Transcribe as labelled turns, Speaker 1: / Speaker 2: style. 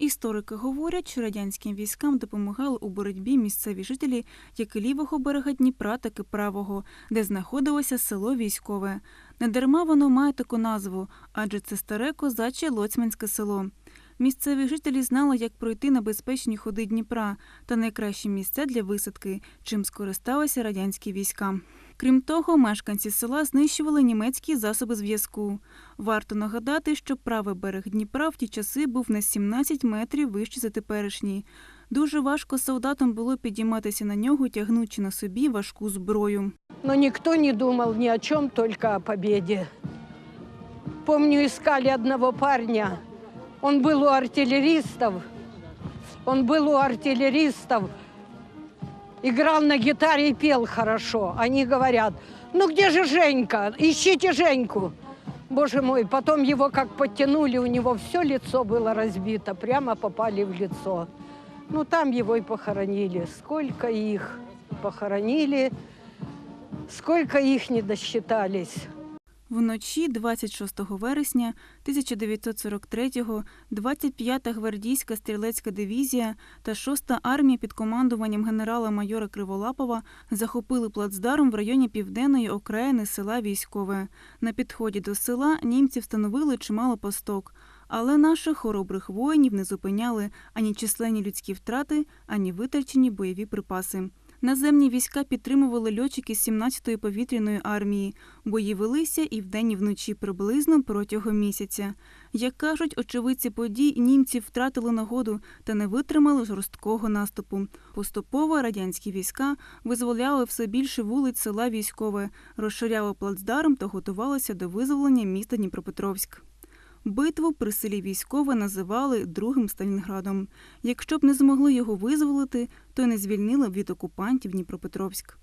Speaker 1: Історики говорять, що радянським військам допомагали у боротьбі місцеві жителі як лівого берега Дніпра, так і правого, де знаходилося село військове. Недарма воно має таку назву, адже це старе козаче Лоцьманське село. Місцеві жителі знали, як пройти на безпечні ходи Дніпра та найкращі місця для висадки, чим скористалися радянські війська. Крім того, мешканці села знищували німецькі засоби зв'язку. Варто нагадати, що правий берег Дніпра в ті часи був на 17 метрів вище за теперішній. Дуже важко солдатам було підійматися на нього, тягнучи на собі важку зброю.
Speaker 2: Но никто не думал ни о чем, только о победе. Помню, искали одного парня. Он был у артиллеристов. Он был у артиллеристов. Играл на гитаре и пел хорошо. Они говорят, ну где же Женька? Ищите Женьку. Боже мой, потом его как подтянули, у него все лицо было разбито, прямо попали в лицо. Ну там его и похоронили. Сколько их похоронили, сколько их не досчитались.
Speaker 1: Вночі 26 вересня 1943-го 25-та гвардійська стрілецька дивізія та 6-та армія під командуванням генерала-майора Криволапова захопили плацдарм в районі південної окраїни села Військове. На підході до села німці встановили чимало посток, але наших хоробрих воїнів не зупиняли ані численні людські втрати, ані витрачені бойові припаси. Наземні війська підтримували льотчики з 17-ї повітряної армії. Бої велися і вдень, і вночі приблизно протягом місяця. Як кажуть, очевидці подій німці втратили нагоду та не витримали жорсткого наступу. Поступово радянські війська визволяли все більше вулиць села військове, розширяли плацдарм та готувалися до визволення міста Дніпропетровськ. Битву при селі військове називали другим Сталінградом. Якщо б не змогли його визволити, то й не звільнили б від окупантів Дніпропетровськ.